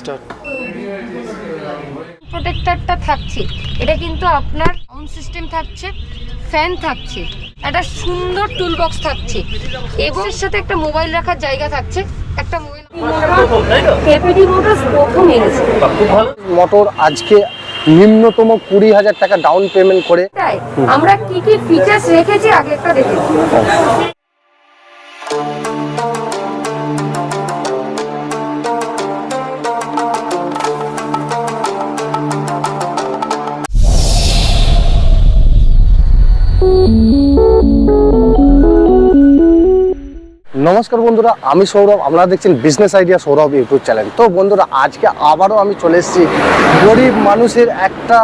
Start প্রোটেক্টরটা থাকছে। এটা কিন্তু আপনার সাউন্ড সিস্টেম থাকছে ফ্যান থাকছে একটা সুন্দর টুল বক্স থাকছে এবং এর সাথে একটা মোবাইল রাখার জায়গা থাকছে একটা মোবাইল কেপিডি মোটরস প্রথম এনেছে। মোটর আজকে নিম্নতম কুড়ি হাজার টাকা ডাউন পেমেন্ট করে। আমরা কি কি ফিচার্স রেখেছি আগে একটা দেখেছি নমস্কার বন্ধুরা, আমি সৌরভ। আপনারা দেখছেন business idea Sourav YouTube channel তো বন্ধুরা, আজকে আবারও আমি চলে এসেছি। গরিব মানুষের একটা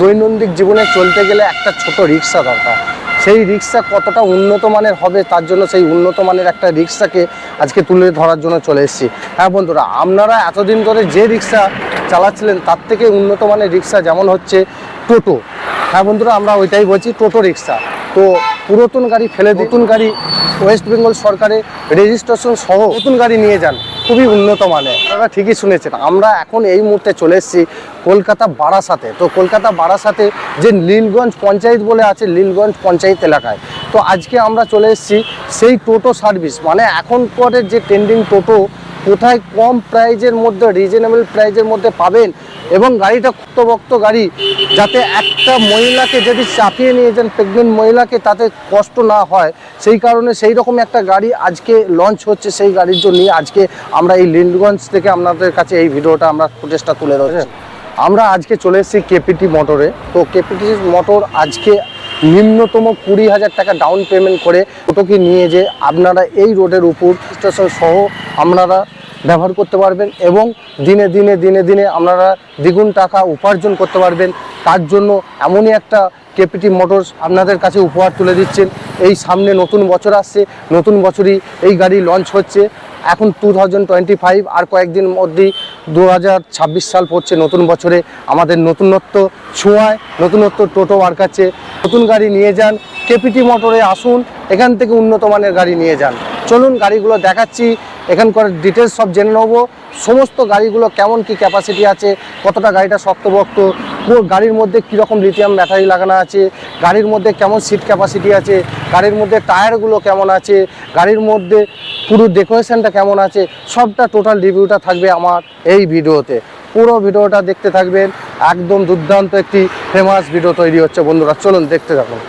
দৈনন্দিন জীবনে চলতে গেলে একটা ছোট রিক্সা দরকার। সেই রিক্সা কতটা উন্নত মানের হবে, তার জন্য সেই উন্নত মানের একটা রিক্সাকে আজকে তুলে ধরার জন্য চলে এসেছি। হ্যাঁ বন্ধুরা, আপনারা এতদিন ধরে যে রিক্সা চালাচ্ছিলেন, তার থেকে উন্নত মানের রিক্সা যেমন হচ্ছে টোটো হ্যাঁ বন্ধুরা, আমরা ওইটাই বলছি টোটো রিক্সা। তো পুরাতন গাড়ি ফেলে নতুন গাড়ি ওয়েস্ট বেঙ্গল সরকারের রেজিস্ট্রেশন সহ নতুন গাড়ি নিয়ে যান। খুবই উন্নত মানের। আপনারা ঠিকই শুনেছেন। আমরা এখন এই মুহূর্তে চলে এসেছি কলকাতা বারাসাতে। তো কলকাতা বারাসাতে যে লীলগঞ্জ পঞ্চায়েত বলে আছে লীলগঞ্জ পঞ্চায়েত এলাকায়। তো আজকে আমরা চলে এসেছি সেই টোটো সার্ভিস। মানে এখন পরে যে ট্রেন্ডিং টোটো কোথায় কম প্রাইজের মধ্যে রিজনেবল প্রাইজের মধ্যে পাবেন এবং গাড়িটা ভক্ত গাড়ি, যাতে একটা মহিলাকে যদি চাপিয়ে নিয়ে যান প্রেগনেন্ট মহিলাকে তাতে কষ্ট না হয়, সেই কারণে সেই রকম একটা গাড়ি আজকে লঞ্চ হচ্ছে, সেই গাড়ির জন্য আজকে আমরা এই লিন্ডগঞ্জ থেকে আপনাদের কাছে এই ভিডিওটা আমরা ফুটেজটা তুলে ধরছি। আমরা আজকে চলে এসেছি কেপিটি মোটরে। তো কেপিটি মোটর আজকে নিম্নতম কুড়ি হাজার টাকা ডাউন পেমেন্ট করে টোটোকে নিয়ে যে আপনারা এই রোডের উপর স্টেশন সহ আপনারা ব্যবহার করতে পারবেন এবং দিনে দিনে দিনে দিনে আপনারা দ্বিগুণ টাকা উপার্জন করতে পারবেন। তার জন্য এমনই একটা কেপিটি মোটরস আপনাদের কাছে উপহার তুলে দিচ্ছেন। এই সামনে নতুন বছর আসছে, নতুন বছরই এই গাড়ি লঞ্চ হচ্ছে। এখন টু থাউজেন্ড টোয়েন্টি ফাইভ আর কয়েকদিন মধ্যেই দু হাজার ছাব্বিশ সাল পড়ছে নতুন বছরে। আমাদের নতুনত্ব ছোঁয়ায়, নতুনত্ব টোটো আর্কাচ্ছে নতুন গাড়ি নিয়ে যান, কেপিটি মোটরে আসুন, এখান থেকে উন্নত মানের গাড়ি নিয়ে যান। চলুন গাড়িগুলো দেখাচ্ছি, এখানকার ডিটেলস সব জেনে নেব। সমস্ত গাড়িগুলো কেমন কি ক্যাপাসিটি আছে, কতটা গাড়িটা শক্তভক্ত গাড়ির মধ্যে কীরকম লিথিয়াম ব্যাটারি লাগানো আছে, গাড়ির মধ্যে কেমন সিট ক্যাপাসিটি আছে, গাড়ির মধ্যে টায়ারগুলো কেমন আছে, গাড়ির মধ্যে পুরো ডেকোরেশনটা কেমন আছে, সবটা টোটাল রিভিউটা থাকবে আমার এই ভিডিওতে। পুরো ভিডিওটা দেখতে থাকবেন, একদম দুর্দান্ত একটি ফেমাস ভিডিও তৈরি হচ্ছে বন্ধুরা, চলুন দেখতে থাকুন।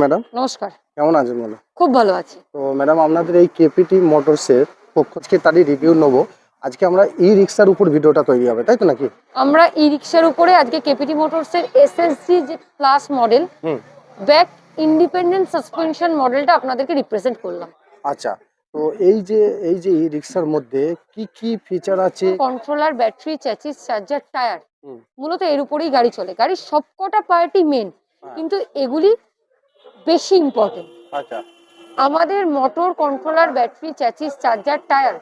ম্যাডাম নমস্কার। কেমন আছেন বলো? খুব ভালো আছি। তো ম্যাডাম আপনাদের এই কেপিটি মোটরসের পক্ষ থেকে তারই রিভিউ নেব। আজকে আমরা ই রিক্সার উপর ভিডিওটা তৈরি হবে তাই তো নাকি? আমরা ই রিক্সার উপরে আজকে কেপিটি মোটরসের এসএসজি যে plus model back independent suspension মডেলটা আপনাদেরকে রিপ্রেজেন্ট করলাম। আচ্ছা তো এই যে এই যে ই রিক্সার মধ্যে কি কি ফিচার আছে? Controller battery chassis charger tyre মূলত এর উপরেই গাড়ি চলে। গাড়ির সবকটা পার্টি মেন হ্যাঁ। কিন্তু এগুলি বেশি ইম্পর্টেন্ট আচ্ছা। আমাদের motor controller battery chassis charger tyre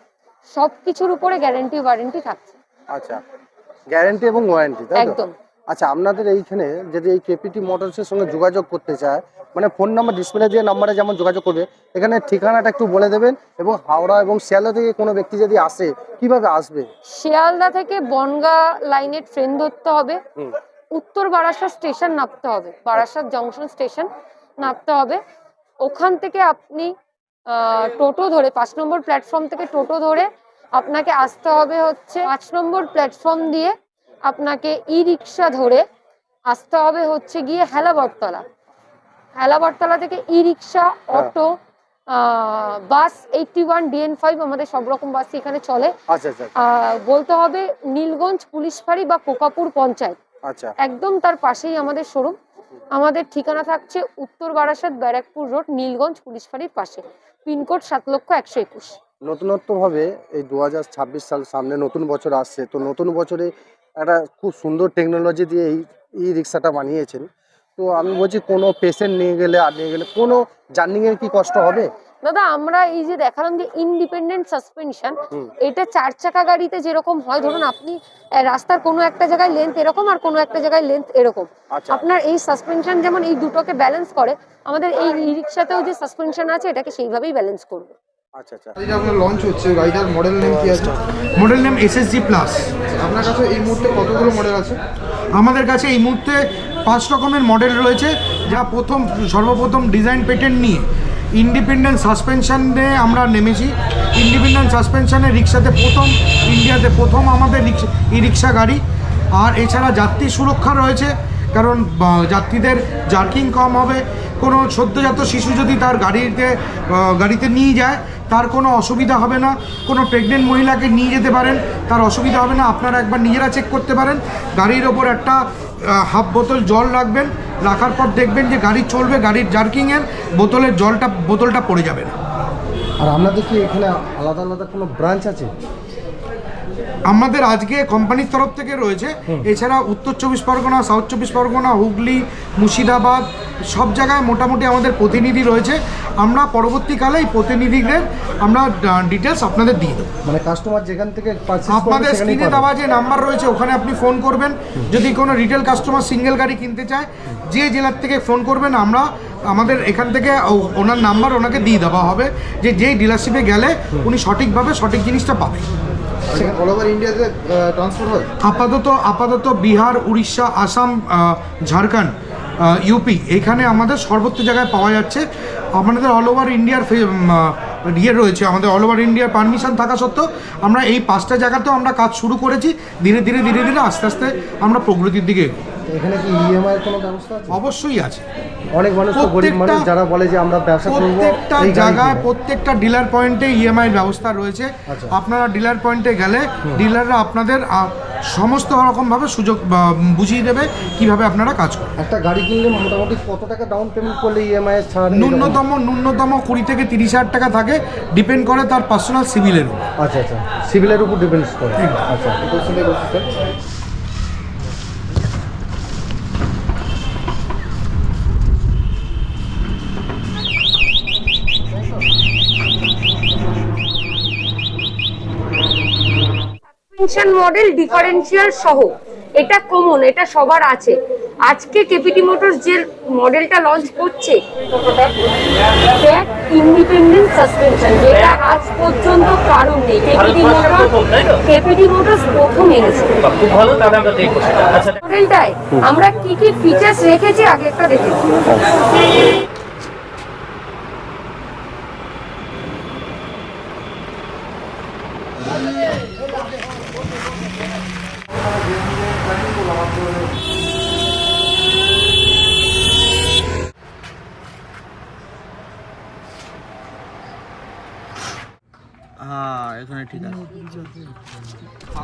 সব কিছুর উপরে গ্যারেন্টি ওয়ারেন্টি থাকছে। আচ্ছা। গ্যারান্টি এবং ওয়ারেন্টি তাই তো? একদম। আচ্ছা আপনাদের এইখানে যদি এই কেপিটি মোটরসের সঙ্গে যোগাযোগ করতে চায় মানে ফোন নাম্বার ডিসপ্লে দিয়ে নাম্বারে যেমন যোগাযোগ করবে এখানে ঠিকানাটা একটু বলে দেবেন এবং হাওড়া এবং শিয়ালদা থেকে কোনো ব্যক্তি যদি আসে কীভাবে আসবে? শিয়ালদা থেকে বনগা লাইনের ট্রেন ধরতে হবে। উত্তর বারাসাত স্টেশন নামতে হবে। বারাসাত জংশন স্টেশন নামতে হবে। ওখান থেকে আপনি টোটো ধরে পাঁচ নম্বর প্ল্যাটফর্ম থেকে টোটো ধরে আপনাকে আসতে হবে হচ্ছে পাঁচ নম্বর প্ল্যাটফর্ম দিয়ে আপনাকে ই রিক্সা ধরে আসতে হবে হচ্ছে গিয়ে হেলাবরতলা। হেলাবরতলা থেকে e rickshaw auto bus eighty one DN five আমাদের সব রকম বাসই এখানে চলে। আচ্ছা আচ্ছা আহ, বলতে হবে নীলগঞ্জ পুলিশ ফাঁড়ি বা কোকাপুর পঞ্চায়েত। আচ্ছা। একদম তার পাশেই আমাদের শোরুম। আমাদের ঠিকানা থাকছে উত্তর বারাসাত ব্যারাকপুর রোড, নীলগঞ্জ, পুলিশ ফাঁড়ির পাশে। পিনকোড সাত লক্ষ একশো একুশ। নতুনত্বভাবে এই দু হাজার ছাব্বিশ সাল সামনে নতুন বছর আসছে। তো নতুন বছরে একটা খুব সুন্দর টেকনোলজি দিয়ে এই ই রিক্সাটা বানিয়েছেন। তো আমি বলছি কোনো পেশেন্ট নিয়ে গেলে আর নিয়ে গেলে কোনো জার্নিংয়ের কি কষ্ট হবে? দাদা আমরা এই যে দেখালাম যে ইন্ডিপেন্ডেন্ট সাসপেনশন এটা চার চাকা গাড়িতে যেরকম হয় ধরুন আপনি রাস্তার কোনো একটা জায়গায় লেন্থ এরকম আর কোনো একটা জায়গায় লেন্থ এরকম। আচ্ছা। আপনার এই সাসপেনশন যেমন এই দুটোকে ব্যালেন্স করে আমাদের এই ই রিক্সাতেও যে সাসপেনশন আছে এটাকে সেইভাবেই ব্যালেন্স করবে। আচ্ছা আচ্ছা। আপনার লঞ্চ হচ্ছে গাড়িটার মডেল নেম কি আছে? মডেল নেম এসএসজি প্লাস আপনার কাছে এই মুহূর্তে কতগুলো মডেল আছে? আমাদের কাছে এই মুহূর্তে পাঁচ রকমের মডেল রয়েছে যা প্রথম সর্বপ্রথম ডিজাইন পেটেন্ট নিয়ে ইন্ডিপেন্ডেন্ট সাসপেনশনে আমরা নেমেছি। ইন্ডিপেন্ডেন্ট সাসপেনশনে রিক্সাতে প্রথম ইন্ডিয়াতে প্রথম আমাদের রিক্সা, ই রিক্সা গাড়ি। আর এছাড়া যাত্রী সুরক্ষা রয়েছে, কারণ যাত্রীদের জার্কিং কম হবে। কোনো সদ্যজাত শিশু যদি তার গাড়িতে গাড়িতে নিয়ে যায় তার কোনো অসুবিধা হবে না। কোনো প্রেগনেন্ট মহিলাকে নিয়ে যেতে পারেন তার অসুবিধা হবে না। আপনারা একবার নিজেরা চেক করতে পারেন। গাড়ির ওপর একটা হাফ বোতল জল রাখবেন। রাখার পর দেখবেন যে গাড়ি চলবে গাড়ির জার্কিংয়ের বোতলের জলটা বোতলটা পড়ে যাবে না। আর আপনাদের কি এখানে আলাদা আলাদা কোনো ব্রাঞ্চ আছে? আমাদের আজকে কোম্পানির তরফ থেকে রয়েছে। এছাড়া উত্তর চব্বিশ পরগনা সাউথ চব্বিশ পরগনা হুগলি মুর্শিদাবাদ সব জায়গায় মোটামুটি আমাদের প্রতিনিধি রয়েছে। আমরা পরবর্তীকালে এই প্রতিনিধিদের আমরা ডিটেলস আপনাদের দিয়ে দেবো। মানে কাস্টমার যেখান থেকে আপনাদের স্ক্রিনে দেওয়া যে নাম্বার রয়েছে ওখানে আপনি ফোন করবেন। যদি কোনো রিটেল কাস্টমার সিঙ্গেল গাড়ি কিনতে চায় যে জেলার থেকে ফোন করবেন আমরা আমাদের এখান থেকে ওনার নাম্বার ওনাকে দিয়ে দেওয়া হবে যে যেই ডিলারশিপে গেলে উনি সঠিকভাবে সঠিক জিনিসটা পাবে। ইন্ডিয়াতে ট্রান্সফার হয়? আপাতত আপাতত বিহার উড়িষ্যা আসাম ঝাড়খণ্ড ইউপি এখানে আমাদের সর্বত্র জায়গায় পাওয়া যাচ্ছে আমাদের অল ওভার ইন্ডিয়ার ইয়ে রয়েছে, আমাদের অল ওভার ইন্ডিয়ার পারমিশন থাকা সত্ত্বেও আমরা এই পাঁচটা জায়গাতেও আমরা কাজ শুরু করেছি ধীরে ধীরে ধীরে ধীরে আস্তে আস্তে আমরা প্রকৃতির দিকে। এখানে কি ইএমআই এর কোনো ব্যবস্থা আছে? অবশ্যই আছে। অনেক মানুষ তো গরিব মানুষ যারা বলে যে আমরা ব্যবসা করব প্রত্যেকটা জায়গায় প্রত্যেকটা ডিলার পয়েন্টে ইএমআই ব্যবস্থা রয়েছে। আচ্ছা। আপনারা ডিলার পয়েন্টে গেলে ডিলাররা আপনাদের সমস্ত রকমভাবে সুযোগ বুঝিয়ে দেবে কীভাবে আপনারা কাজ করবেন। একটা গাড়ি কিনলে মোটামুটি কত টাকা ডাউন পেমেন্ট করলে ইএমআই এর ছাড় ন্যূনতম ন্যূনতম কুড়ি থেকে তিরিশ হাজার টাকা থাকে ডিপেন্ড করে তার পার্সোনাল সিভিলের উপর। আচ্ছা আচ্ছা। সিভিলের উপর ডিপেন্ডস করে। আচ্ছা। সাসপেনশন মডেল ডিফারেন্সিয়াল সহ। এটা কমন এটা সবার আছে। আজকে কেপিটি মোটরস যে মডেলটা লঞ্চ করছে ইন্ডিপেন্ডেন্ট সাসপেনশন যেটা আজ পর্যন্ত কারণ নেই। কেপিটি মোটর কেপিটি মোটরস প্রথম এনেছে। খুব ভালো তাহলে আমরা দেখব আচ্ছা। মডেলটায় আমরা কি কি ফিচার্স রেখেছি আগে একটা দেখে আছে।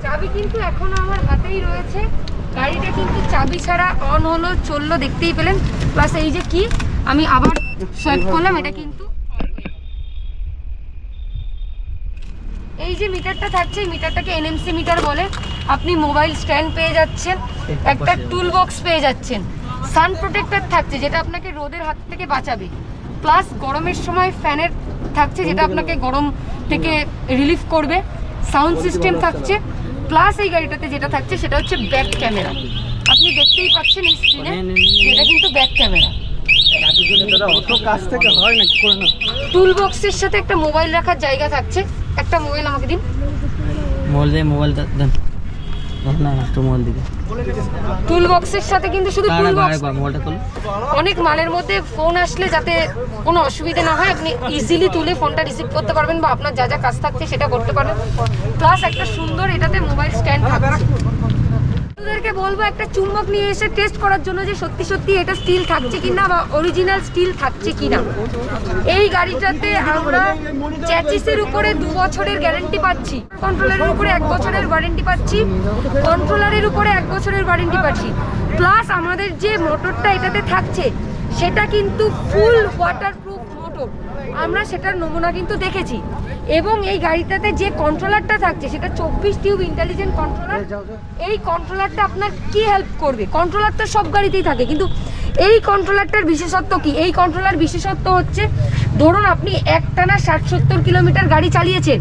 চাবি কিন্তু এখনও আমার হাতেই রয়েছে। গাড়িটা কিন্তু চাবি ছাড়া অন হলো, চলল, দেখতেই পেলেন। প্লাস এই যে কি, আমি আবার সোয়াইপ করলাম, এটা কিন্তু এই যে মিটারটা থাকছে এই মিটারটাকে এনএমসি মিটার বলে। আপনি মোবাইল স্ট্যান্ড পেয়ে যাচ্ছেন একটা টুল বক্স পেয়ে যাচ্ছেন। সান প্রোটেক্টর থাকছে যেটা আপনাকে রোদের হাত থেকে বাঁচাবে। প্লাস গরমের সময় ফ্যানের থাকছে যেটা আপনাকে গরম থেকে রিলিফ করবে। সাউন্ড সিস্টেম থাকছে। প্লাস এই গাড়িটাতে যেটা থাকছে সেটা হচ্ছে ব্যাক ক্যামেরা আপনি দেখতেই পাচ্ছেন এই স্ক্রিনে এটা কিন্তু ব্যাক ক্যামেরা টুল বক্সের সাথে একটা মোবাইল রাখার জায়গা থাকছে। একটা মোবাইল আমাকে দিন। মোবাইল দে মোবাইল দেন। দেন না একটু মোবাইল দিকে। টুল বক্সের সাথে কিন্তু শুধু টুল বক্স মোবাইলটা খুলুন অনেক মালের মধ্যে ফোন আসলে যাতে কোনো অসুবিধে না হয় আপনি ইজিলি তুলে ফোনটা রিসিভ করতে পারবেন বা আপনার যা যা কাজ থাকছে সেটা করতে পারবেন। প্লাস একটা সুন্দর এটাতে মোবাইল স্ট্যান্ড থাকছে। ওদেরকে বলব, একটা চুম্বক নিয়ে এসে টেস্ট করার জন্য যে সত্যি সত্যি এটা স্টিল থাকছে কিনা বা অরিজিনাল স্টিল থাকছে কিনা। এই গাড়িটাতে আমরা চ্যাচিসের উপরে দু বছরের গ্যারান্টি পাচ্ছি। কন্ট্রোলারের উপরে এক বছরের ওয়ারেন্টি পাচ্ছি। কন্ট্রোলারের উপরে এক বছরের ওয়ারেন্টি পাচ্ছি। প্লাস আমাদের যে মোটরটা এটাতে থাকছে, সেটা কিন্তু ফুল ওয়াটারপ্রুফ মোটর আমরা সেটার নমুনা কিন্তু দেখেছি। এবং এই গাড়িটাতে যে কন্ট্রোলারটা থাকছে সেটা চব্বিশ টিউব ইন্টেলিজেন্ট কন্ট্রোলার এই কন্ট্রোলারটা আপনার কি হেল্প করবে? কন্ট্রোলার তো সব গাড়িতেই থাকে কিন্তু এই কন্ট্রোলারটার বিশেষত্ব কি? এই কন্ট্রোলার বিশেষত্ব হচ্ছে ধরুন আপনি একটানা ষাট সত্তর কিলোমিটার গাড়ি চালিয়েছেন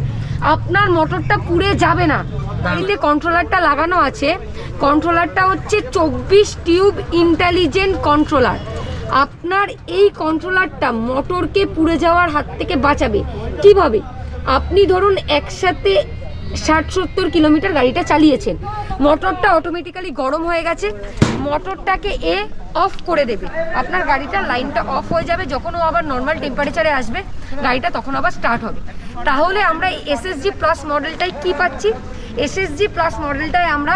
আপনার মোটরটা পুড়ে যাবে না। গাড়িতে কন্ট্রোলারটা লাগানো আছে কন্ট্রোলারটা হচ্ছে চব্বিশ টিউব ইন্টেলিজেন্ট কন্ট্রোলার আপনার এই কন্ট্রোলারটা মোটরকে পুড়ে যাওয়ার হাত থেকে বাঁচাবে। কীভাবে? আপনি ধরুন একসাথে ষাট সত্তর কিলোমিটার গাড়িটা চালিয়েছেন মোটরটা অটোমেটিক্যালি গরম হয়ে গেছে মোটরটাকে এ অফ করে দেবে। আপনার গাড়িটার লাইনটা অফ হয়ে যাবে, যখন ও আবার নর্মাল টেম্পারেচারে আসবে, গাড়িটা তখন আবার স্টার্ট হবে। তাহলে আমরা এসএসজি প্লাস মডেলটাই কি পাচ্ছি? এসএসজি প্লাস মডেলটায় আমরা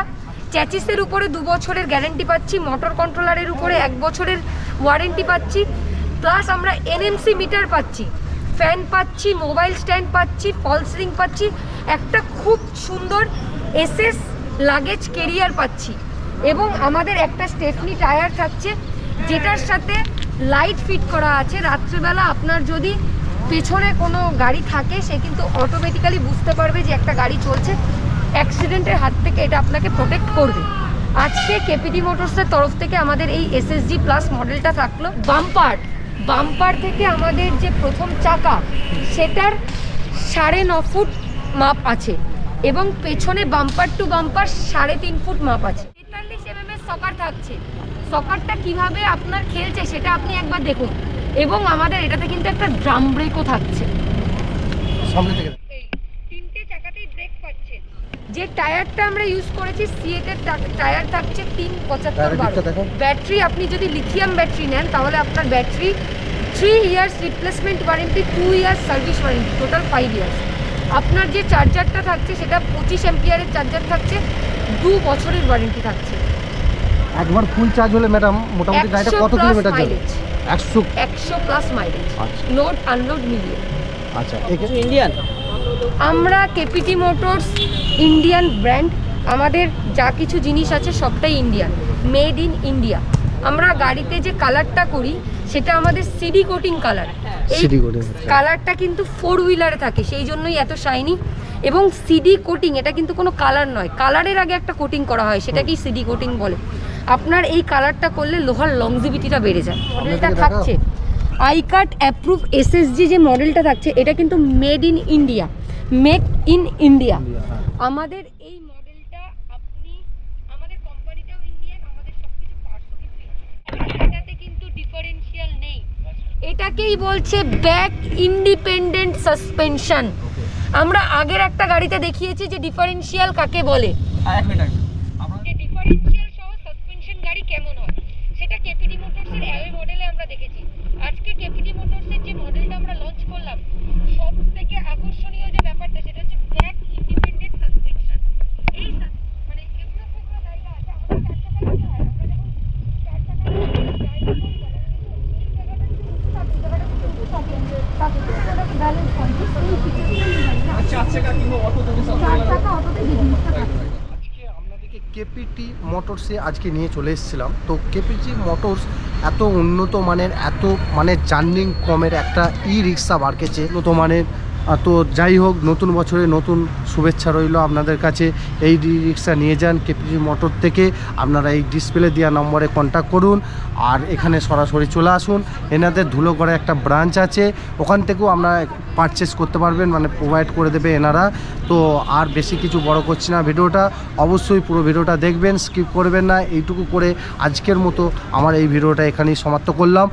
চ্যাচিসের উপরে দু বছরের গ্যারেন্টি পাচ্ছি মোটর কন্ট্রোলারের উপরে এক বছরের ওয়ারেন্টি পাচ্ছি প্লাস আমরা এনএমসি মিটার পাচ্ছি। ফ্যান পাচ্ছি মোবাইল স্ট্যান্ড পাচ্ছি ফলস রিং পাচ্ছি, একটা খুব সুন্দর এসএস লাগেজ কেরিয়ার পাচ্ছি। এবং আমাদের একটা স্টেফনি টায়ার থাকছে, যেটার সাথে লাইট ফিট করা আছে। রাত্রিবেলা আপনার যদি পেছনে কোনো গাড়ি থাকে, সে কিন্তু অটোমেটিক্যালি বুঝতে পারবে যে একটা গাড়ি চলছে। অ্যাক্সিডেন্টের হাত থেকে এটা আপনাকে প্রোটেক্ট করবে। আজকে কেপিডি মোটরসের তরফ থেকে আমাদের এই এসএসজি প্লাস মডেলটা থাকল। বাম্পার বাম্পার থেকে আমাদের যে প্রথম চাকা, সেটার সাড়ে ন ফুট মাপ আছে এবং পেছনে বাম্পার টু বাম্পার সাড়ে তিন ফুট মাপ আছে। তেতাল্লিশ এম সকার থাকছে। সকারটা কীভাবে আপনার খেলছে সেটা আপনি একবার দেখুন। এবং আমাদের এটাতে কিন্তু একটা ড্রাম ব্রেকও থাকছে। সামনে থেকে এই তিনটে চাকাতেই ব্রেক পাচ্ছে যে টায়ারটা আমরা ইউজ করেছি সিএটের টায়ার থাকছে তিন পঁচাত্তর। ব্যাটারি আপনি যদি লিথিয়াম ব্যাটারি নেন তাহলে আপনার battery three years replacement warranty two years service warranty total five years আপনার যে চার্জারটা থাকছে সেটা পঁচিশ এম্পিয়ারের চার্জার থাকছে দু বছরের ওয়ারেন্টি থাকছে। একবার ফুল চার্জ হলে ম্যাডাম মোটামুটি গাড়িটা কত কিলোমিটার যাবে mileage। একশো একশো প্লাস মাইলেজ। লোড আনলোড মিলিয়ে আচ্ছা ইন্ডিয়ান আমরা কেপিটি মোটরস ইন্ডিয়ান ব্র্যান্ড আমাদের যা কিছু জিনিস আছে সবটাই ইন্ডিয়ান মেড ইন ইন্ডিয়া আমরা গাড়িতে যে কালারটা করি সেটা আমাদের সিডি কোটিং কালার এই coating, আচ্ছা। কালারটা কিন্তু ফোর হুইলারে থাকে সেই জন্যই এত শাইনি এবং সিডি কোটিং এটা কিন্তু কোনো কালার নয়। কালারের আগে একটা কোটিং করা হয় সেটাকেই সিডি কোটিং বলে। আপনার এই কালারটা করলে লোহার লংজিভিটিটা বেড়ে যায়। মডেলটা। থাকছে। আইকাট অ্যাপ্রুভ এসএসজি যে মডেলটা থাকছে এটা কিন্তু made in India make in India. আমাদের এই মডেলটা আপনি আমাদের কোম্পানিটাও ইন্ডিয়ান আমাদের সবকিছু পার্টসও কিন্তু এটাতে কিন্তু ডিফারেনশিয়াল নেই। এটাকেই বলছে ব্যাক ইন্ডিপেন্ডেন্ট সাসপেনশন আমরা আগের একটা গাড়িতে দেখিয়েছি যে ডিফারেন্সিয়াল কাকে বলে? যে ডিফারেন্সিয়াল সহ সাসপেনশন গাড়ি কেমন হয় সেটা কেপিডি মোটরসের অ্যাওয়ে মডেলে আমরা দেখেছি আজকে কেপিডি মোটরসের যে মডেলটা আমরা লঞ্চ করলাম সব থেকে আকর্ষণীয় যে ব্যাপারটা সেটা হচ্ছে ব্যাক ইন্ডিপেন্ডেন্ট সাসপেনশন এই sus- মানে এগুলো যেগুলো জায়গা আছে আমাদের চার চাকা কি হয় আমরা যখন চার চাকা জায়গা করি তাহলে এই জায়গাটা একটু উঁচু থাকে, এই জায়গাটা একটু উঁচু থাকে, তাতে কিন্তু ওটা balance হয়। এই feature-টা চার চাকা অটোতে যে জিনিসটা থাকে। আজকে আপনাদেরকে কেপিটি মোটরসে আজকে নিয়ে চলে এসেছিলাম। তো কেপিটি মোটরস এত উন্নত মানের, এত মানে জার্নিং কমের একটা ই রিক্সা বাড়কেছে উন্নত মানের তো যাই হোক, নতুন বছরে নতুন শুভেচ্ছা রইল আপনাদের কাছে। এই রিক্সা নিয়ে যান কেপিটি মোটর থেকে। আপনারা এই ডিসপ্লে দেওয়া নম্বরে কন্ট্যাক্ট করুন। আর এখানে সরাসরি চলে আসুন। এনাদের ধুলোগড়ে একটা ব্রাঞ্চ আছে। ওখান থেকেও আপনারা পারচেস করতে পারবেন মানে প্রোভাইড করে দেবে এনারা। তো আর বেশি কিছু বড় করছি না ভিডিওটা। অবশ্যই পুরো ভিডিওটা দেখবেন স্কিপ করবেন না। এইটুকু করে আজকের মতো আমার এই ভিডিওটা এখানেই সমাপ্ত করলাম।